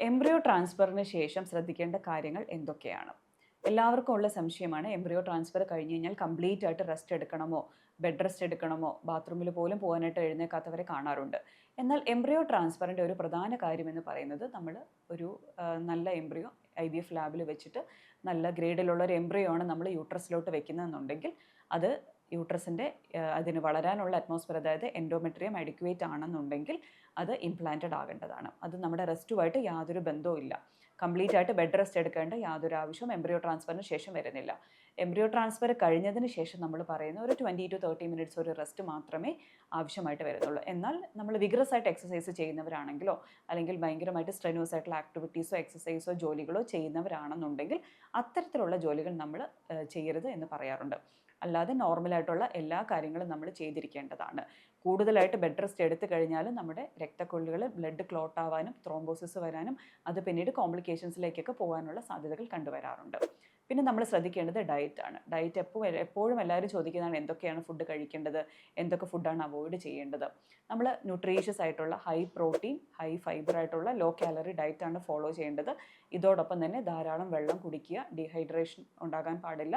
Embryo ട്രാൻസ്ഫറിന് ശേഷം ശ്രദ്ധിക്കേണ്ട കാര്യങ്ങൾ എന്തൊക്കെയാണ്? എല്ലാവർക്കും ഉള്ള സംശയമാണ് എംബ്രിയോ ട്രാൻസ്ഫർ കഴിഞ്ഞ് കഴിഞ്ഞാൽ കംപ്ലീറ്റ് ആയിട്ട് റെസ്റ്റ് എടുക്കണമോ? ബെഡ് റെസ്റ്റ് എടുക്കണമോ? ബാത്റൂമിൽ പോലും പോകാനായിട്ട് എഴുന്നേക്കാത്തവരെ കാണാറുണ്ട്. എന്നാൽ എംബ്രിയോ ട്രാൻസ്ഫറിന്റെ ഒരു പ്രധാന കാര്യമെന്ന് പറയുന്നത് നമ്മൾ ഒരു നല്ല എംബ്രിയോ ഐ വി എഫ് ലാബിൽ വെച്ചിട്ട് നല്ല ഗ്രേഡിലുള്ള ഒരു എംബ്രിയോ ആണ് നമ്മൾ യൂട്രസിലോട്ട് വെക്കുന്നതെന്നുണ്ടെങ്കിൽ അത് യൂട്രസിന്റെ അതിന് വളരാനുള്ള അറ്റ്മോസ്ഫിയർ അതായത് എൻഡോമെട്രിയം അഡിക്വേറ്റ് ആണെന്നുണ്ടെങ്കിൽ അത് ഇംപ്ലാന്റഡ് ആകേണ്ടതാണ്. അത് നമ്മുടെ റെസ്റ്റുമായിട്ട് യാതൊരു ബന്ധവും ഇല്ല. കംപ്ലീറ്റ് ആയിട്ട് ബെഡ് റെസ്റ്റ് എടുക്കേണ്ട യാതൊരു ആവശ്യവും എംബ്രിയോ ട്രാൻസ്ഫറിന് ശേഷം വരുന്നില്ല. എംബ്രിയോ ട്രാൻസ്ഫർ കഴിഞ്ഞതിന് ശേഷം നമ്മൾ പറയുന്ന ഒരു ട്വന്റി ടു തേർട്ടി മിനിറ്റ്സ് ഒരു റെസ്റ്റ് മാത്രമേ ആവശ്യമായിട്ട് വരുന്നുള്ളൂ. എന്നാൽ നമ്മൾ വിഗ്രസ് ആയിട്ട് എക്സസൈസ് ചെയ്യുന്നവരാണെങ്കിലോ അല്ലെങ്കിൽ ഭയങ്കരമായിട്ട് സ്ട്രെനുവസ് ആയിട്ടുള്ള ആക്ടിവിറ്റീസോ എക്സസൈസോ ജോലികളോ ചെയ്യുന്നവരാണെന്നുണ്ടെങ്കിൽ അത്തരത്തിലുള്ള ജോലികൾ നമ്മൾ ചെയ്യരുത് എന്ന് പറയാറുണ്ട്. അല്ലാതെ നോർമലായിട്ടുള്ള എല്ലാ കാര്യങ്ങളും നമ്മൾ ചെയ്തിരിക്കേണ്ടതാണ്. കൂടുതലായിട്ട് ബെഡ് റെസ്റ്റ് എടുത്തു കഴിഞ്ഞാൽ നമ്മുടെ രക്തക്കൊള്ളികൾ ബ്ലഡ് ക്ലോട്ട് ആവാനും ത്രോംബോസിസ് വരാനും അത് പിന്നീട് കോംപ്ലിക്കേഷൻസിലേക്കൊക്കെ പോകാനുള്ള സാധ്യതകൾ കണ്ടുവരാറുണ്ട്. പിന്നെ നമ്മൾ ശ്രദ്ധിക്കേണ്ടത് ഡയറ്റാണ് ഡയറ്റ് എപ്പോൾ എപ്പോഴും എല്ലാവരും ചോദിക്കുന്നതാണ് എന്തൊക്കെയാണ് ഫുഡ് കഴിക്കേണ്ടത്? എന്തൊക്കെ ഫുഡാണ് അവോയ്ഡ് ചെയ്യേണ്ടത്? നമ്മൾ ന്യൂട്രീഷ്യസ് ആയിട്ടുള്ള ഹൈ പ്രോട്ടീൻ ഹൈ ഫൈബർ ആയിട്ടുള്ള ലോ കാലറി ഡയറ്റാണ് ഫോളോ ചെയ്യേണ്ടത്. ഇതോടൊപ്പം തന്നെ ധാരാളം വെള്ളം കുടിക്കുക ഡീഹൈഡ്രേഷൻ ഉണ്ടാകാൻ പാടില്ല.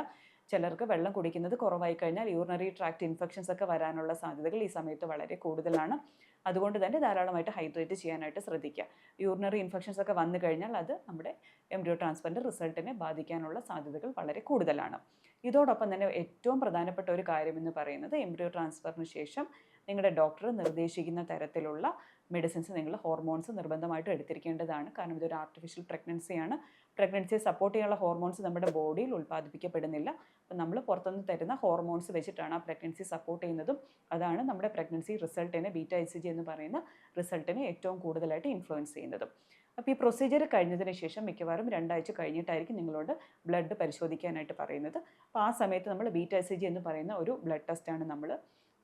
ചിലർക്ക് വെള്ളം കുടിക്കുന്നത് കുറവായി കഴിഞ്ഞാൽ യൂറിനറി ട്രാക്ട് ഇൻഫെക്ഷൻസ് ഒക്കെ വരാനുള്ള സാധ്യതകൾ ഈ സമയത്ത് വളരെ കൂടുതലാണ്. അതുകൊണ്ട് തന്നെ ധാരാളമായിട്ട് ഹൈഡ്രേറ്റ് ചെയ്യാനായിട്ട് ശ്രദ്ധിക്കുക. യൂറിനറി ഇൻഫെക്ഷൻസ് ഒക്കെ വന്നു കഴിഞ്ഞാൽ അത് നമ്മുടെ എംബ്രിയോ ട്രാൻസ്ഫറിന്റെ റിസൾട്ടിനെ ബാധിക്കാനുള്ള സാധ്യതകൾ വളരെ കൂടുതലാണ്. ഇതോടൊപ്പം തന്നെ ഏറ്റവും പ്രധാനപ്പെട്ട ഒരു കാര്യം എന്ന് പറയുന്നത് എംബ്രിയോ ട്രാൻസ്ഫറിന് ശേഷം നിങ്ങളുടെ ഡോക്ടർ നിർദ്ദേശിക്കുന്ന തരത്തിലുള്ള മെഡിസിൻസ് നിങ്ങൾ ഹോർമോൺസ് നിർബന്ധമായിട്ട് എടുത്തിരിക്കേണ്ടതാണ്. കാരണം ഇതൊരു ആർട്ടിഫിഷ്യൽ പ്രഗ്നൻസിയാണ് പ്രഗ്നൻസിയെ സപ്പോർട്ട് ചെയ്യാനുള്ള ഹോർമോൺസ് നമ്മുടെ ബോഡിയിൽ ഉൽപ്പാദിപ്പിക്കപ്പെടുന്നില്ല. അപ്പം നമ്മൾ പുറത്തുനിന്ന് തരുന്ന ഹോർമോൺസ് വെച്ചിട്ടാണ് ആ പ്രഗ്നൻസി സപ്പോർട്ട് ചെയ്യുന്നതും. അതാണ് നമ്മുടെ പ്രഗ്നൻസി റിസൾട്ടിനെ ബീറ്റ ഐ ജി എന്ന് പറയുന്ന റിസൾട്ടിനെ ഏറ്റവും കൂടുതലായിട്ട് ഇൻഫ്ലുവൻസ് ചെയ്യുന്നതും. അപ്പോൾ ഈ പ്രൊസീജിയർ കഴിഞ്ഞതിന് ശേഷം മിക്കവാറും രണ്ടാഴ്ച കഴിഞ്ഞിട്ടായിരിക്കും നിങ്ങളോട് ബ്ലഡ് പരിശോധിക്കാനായിട്ട് പറയുന്നത്. അപ്പോൾ ആ സമയത്ത് നമ്മൾ ബീറ്റ എസ് ജി എന്ന് പറയുന്ന ഒരു ബ്ലഡ് ടെസ്റ്റാണ് നമ്മൾ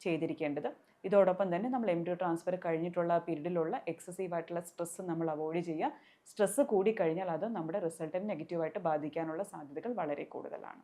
ചെയ്തിരിക്കേണ്ടത്. ഇതോടൊപ്പം തന്നെ നമ്മൾ എംബ്രിയോ ട്രാൻസ്ഫർ കഴിഞ്ഞിട്ടുള്ള പീരീഡിലുള്ള എക്സസീവ് ആയിട്ടുള്ള സ്ട്രെസ്സ് നമ്മൾ അവോയ്ഡ് ചെയ്യുക. സ്ട്രെസ്സ് കൂടിക്കഴിഞ്ഞാൽ അത് നമ്മുടെ റിസൾട്ടിനെ നെഗറ്റീവായിട്ട് ബാധിക്കാനുള്ള സാധ്യതകൾ വളരെ കൂടുതലാണ്.